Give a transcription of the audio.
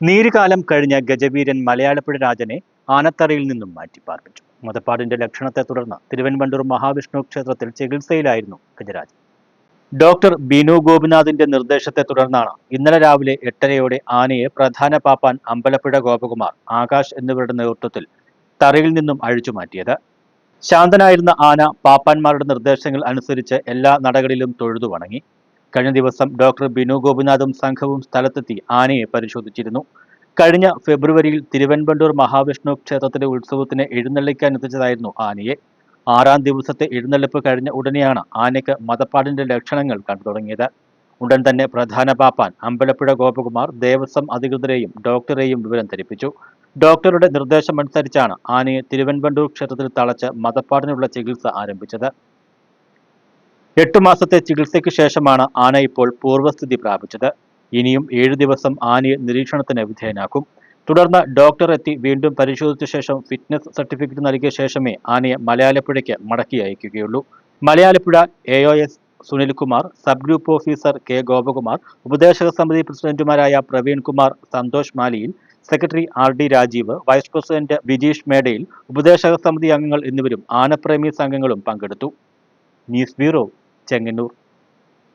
നീരുകാലം കഴിഞ്ഞ ഗജവീരൻ മലയാളപ്പുഴ രാജനെ ആനത്തറയിൽ നിന്നും മാറ്റിപ്പാർപ്പിച്ചു. മതപ്പാടിന്റെ ലക്ഷണത്തെ തുടർന്ന് തിരുവൻപണ്ടൂർ മഹാവിഷ്ണു ക്ഷേത്രത്തിൽ ചികിത്സയിലായിരുന്നു ഗജരാജൻ. ഡോക്ടർ ബിനു ഗോപിനാഥിന്റെ നിർദ്ദേശത്തെ തുടർന്നാണ് ഇന്നലെ രാവിലെ എട്ടരയോടെ ആനയെ പ്രധാന പാപ്പാൻ അമ്പലപ്പുഴ ഗോപകുമാർ ആകാശ് എന്നിവരുടെ നേതൃത്വത്തിൽ തറയിൽ നിന്നും അഴിച്ചു മാറ്റിയത്. ശാന്തനായിരുന്ന ആന പാപ്പാന്മാരുടെ നിർദ്ദേശങ്ങൾ അനുസരിച്ച് എല്ലാ നടകളിലും തൊഴുതു വണങ്ങി. കഴിഞ്ഞ ദിവസം ഡോക്ടർ ബിനു ഗോപിനാഥും സംഘവും സ്ഥലത്തെത്തി ആനയെ പരിശോധിച്ചിരുന്നു. കഴിഞ്ഞ ഫെബ്രുവരിയിൽ തിരുവൻപണ്ടൂർ മഹാവിഷ്ണു ക്ഷേത്രത്തിലെ ഉത്സവത്തിന് എഴുന്നള്ളിക്കാൻ എത്തിച്ചതായിരുന്നു ആനയെ. ആറാം ദിവസത്തെ എഴുന്നള്ളിപ്പ് കഴിഞ്ഞ ഉടനെയാണ് ആനയ്ക്ക് മതപ്പാടിന്റെ ലക്ഷണങ്ങൾ കണ്ടു തുടങ്ങിയത്. ഉടൻ തന്നെ പ്രധാന പാപ്പാൻ അമ്പലപ്പുഴ ഗോപകുമാർ ദേവസ്വം അധികൃതരെയും ഡോക്ടറെയും വിവരം ധരിപ്പിച്ചു. ഡോക്ടറുടെ നിർദ്ദേശമനുസരിച്ചാണ് ആനയെ തിരുവൻപണ്ടൂർ ക്ഷേത്രത്തിൽ തളച്ച് മതപ്പാടിനുള്ള ചികിത്സ ആരംഭിച്ചത്. എട്ടു മാസത്തെ ചികിത്സയ്ക്ക് ശേഷമാണ് ആന ഇപ്പോൾ പൂർവസ്ഥിതി പ്രാപിച്ചത്. ഇനിയും ഏഴു ദിവസം ആനയെ നിരീക്ഷണത്തിന് വിധേയനാക്കും. തുടർന്ന് ഡോക്ടർ എത്തി വീണ്ടും പരിശോധിച്ച ശേഷം ഫിറ്റ്നസ് സർട്ടിഫിക്കറ്റ് നൽകിയ ശേഷമേ ആനയെ മലയാളപ്പുഴയ്ക്ക് മടക്കി അയക്കുകയുള്ളൂ. Malayalappuzha A O S Sunilkumar sub group officer K Gopakumar ഉപദേശക സമിതി പ്രസിഡന്റുമാരായ Praveen Kumar Santhosh Maliyil secretary R D Rajeev vice president Bijeesh Medayil ഉപദേശക സമിതി അംഗങ്ങൾ എന്നിവരും ആനപ്രേമി സംഘങ്ങളും പങ്കെടുത്തു. News bureau Chengannur